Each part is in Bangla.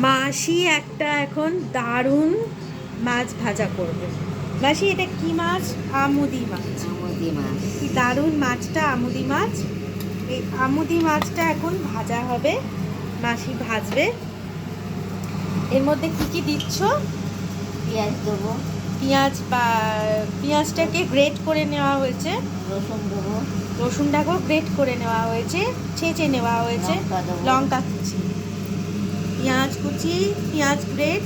মাসি একটা এখন দারুণ মাছ ভাজা করবে। মাসি এটা কি মাছ? আমুদি মাছ। আমুদি মাছ। কি দারুণ মাছটা আমুদি মাছ। এই আমুদি মাছটা এখন ভাজা হবে। মাসি ভাজবে। এর মধ্যে কি কি দিচ্ছ? পেঁয়াজ দেবো। পেঁয়াজ বা পেঁয়াজটাকে গ্রেট করে নেওয়া হয়েছে। রসুন দেবো। রসুনটাকেও গ্রেট করে নেওয়া হয়েছে। ছেঁচে নেওয়া হয়েছে। লঙ্কা লঙ্কা কুচি পেঁয়াজ কুচি, পেঁয়াজ গ্রেট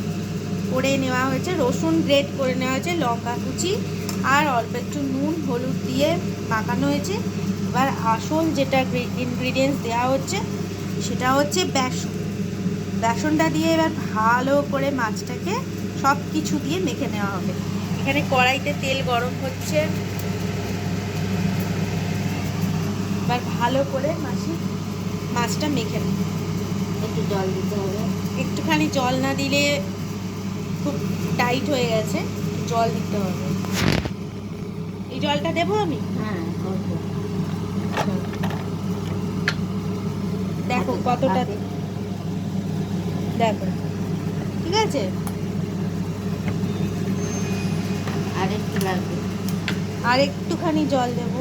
করে নেওয়া হয়েছে, রসুন গ্রেট করে নেওয়া হয়েছে, লঙ্কা কুচি আর অল্প একটু নুন, হলুদ দিয়ে মাখানো হয়েছে। এবার আসল যেটা ইনগ্রিডিয়েন্টস দেওয়া হচ্ছে সেটা হচ্ছে বেসন। বেসনটা দিয়ে এবার ভালো করে মাছটাকে সব কিছু দিয়ে মেখে নেওয়া হবে। এখানে কড়াইতে তেল গরম হচ্ছে। এবার ভালো করে মাছি, মাছটা মেখে নেবে। একটু জল দিতে হবে। একটুখানি জল না দিলে খুব টাইট হয়ে গেছে জল দিতে হবে। এই জলটা দেবো আমি? হ্যাঁ দেখো কতটা দেখো ঠিক আছে? আর একটু লাগবে। আর একটুখানি জল দেব।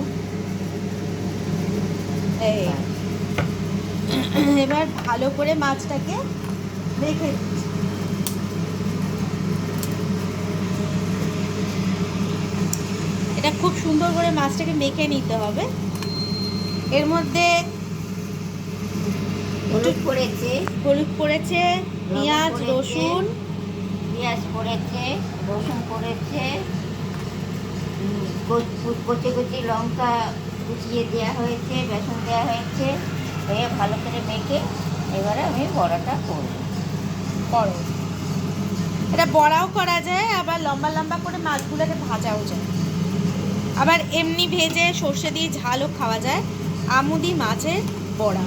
এই এবার ভালো করে মাছটাকে মেখে দিচ্ছি এটা খুব সুন্দর করে মাছটাকে মেখে নিতে হবে। এর মধ্যে হলুদ পড়েছে। হলুদ পড়েছে পেঁয়াজ রসুন। পেঁয়াজ পড়েছে রসুন পড়েছে। কচি কচি লঙ্কা কুচিয়ে দেওয়া হয়েছে বেসন দেওয়া হয়েছে। হয়ে ভালো করে মেখে এবারে আমি বড়াটা করব। করো। এটা বড়াও করা যায়, আবার লম্বা লম্বা করে মাছগুলোকে ভাজাও যায়। আবার এমনি ভেজে সর্ষে দিয়ে ঝালও খাওয়া যায় আমুদি মাছের বড়া।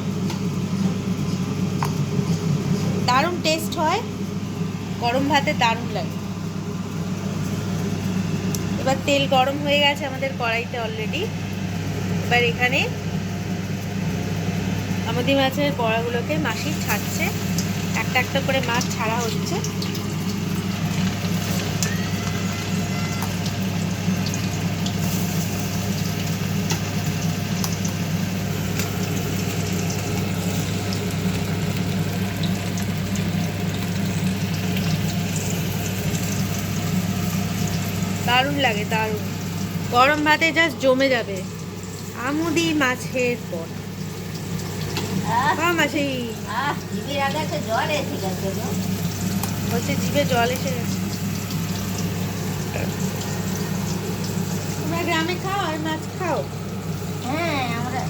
দারুণ টেস্ট হয়, গরম ভাতে দারুণ লাগে। এবার তেল গরম হয়ে গেছে আমাদের কড়াইতে অলরেডি এবার এখানে আমুদি মাছের বড়াগুলোকে মাসি ছাড়ছে। একটা একটা করে মাছ ছাড়া হচ্ছে। দারুণ লাগে, দারুণ। গরম ভাতে জাস্ট জমে যাবে। আমুদি মাছের পর। মাসি জল এসে গেছে গো। বলছে জিভে জল এসে গেছে। তোমরা গ্রামে খাও আর মাছ খাও। হ্যাঁ আমরা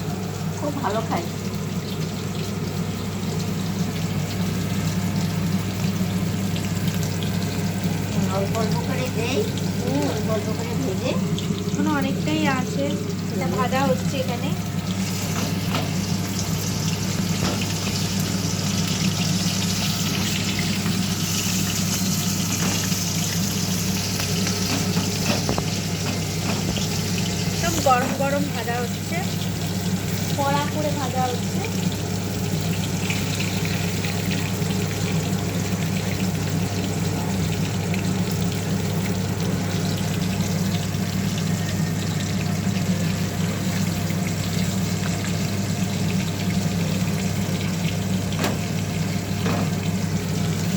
খুব ভালো খাই। হুম, অল্প অল্প করে দেই। অল্প অল্প করে ভেজে। এখনও অনেকটাই আছে। এটা ভাজা হচ্ছে এখানে। গরম গরম ভাজা হচ্ছে। কড়া করে ভাজা হচ্ছে।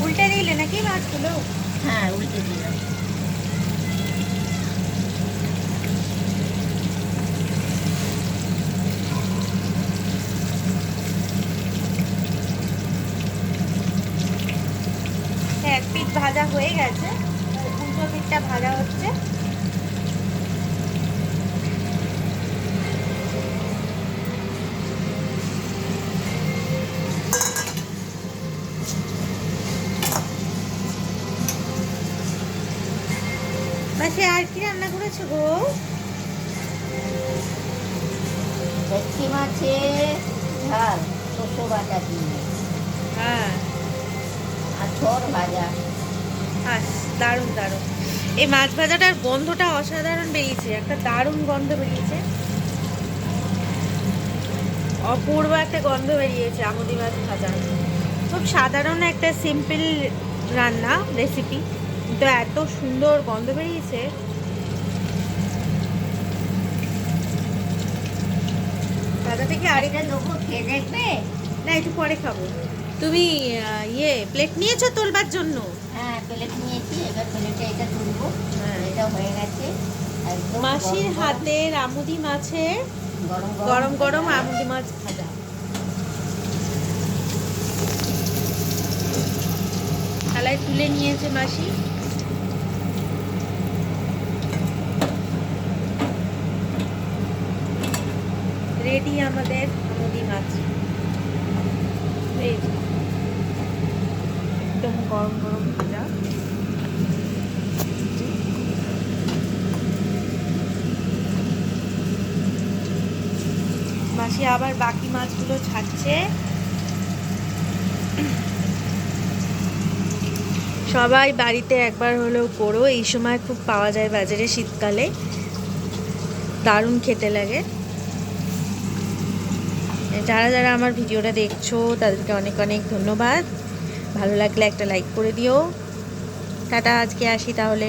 উল্টে দিলে নাকি মাছগুলো? হ্যাঁ উল্টে দিলাম। ভাজা হয়ে গেছে। উল্টো পিঠটা ভাজা হচ্ছে। মাসে আর কি রান্না করেছ গো? ভেটকি মাছের ঝাল শস্য বাটা দিয়ে। হ্যাঁ। আর ছোট ভাজা। দারুণ দারুণ। এই মাছ ভাজাটার গন্ধটা অসাধারণ বেরিয়েছে, একটা দারুণ গন্ধ বেরিয়েছে। অপূর্ব একটা গন্ধ বেরিয়েছে আমুদি মাছ ভাজা খুব সাধারণ একটা সিম্পল রান্না রেসিপি কিন্তু এত সুন্দর গন্ধ বেরিয়েছে। দাদা থেকে আরেকটা আরেকটা দেবো খেয়ে দেখবে না, একটু পরে খাব। তুমি ইয়ে প্লেট নিয়েছো তোলবার জন্য? হ্যাঁ প্লেট নিয়েছি এবার প্লেটে এটা তুলবো। হ্যাঁ। এটা হয়ে গেছে। মাসির হাতের আমুদি মাছের গরম গরম আমুদি মাছ ভাজা। থালায় তুলে নিয়েছে মাসি। রেডি আমাদের আমুদি মাছ। এই যে। একদম গরম গরম ভাজা। মাসি আবার বাকি মাছগুলো ছাড়ছে। সবাই বাড়িতে একবার হলেও করো, এই সময় খুব পাওয়া যায় বাজারে শীতকালে। দারুণ খেতে লাগে। যারা যারা আমার ভিডিওটা দেখছ, তাদেরকে অনেক অনেক ধন্যবাদ। ভালো লাগলে একটা লাইক করে দিও। টাটা আজকে আসি তাহলে।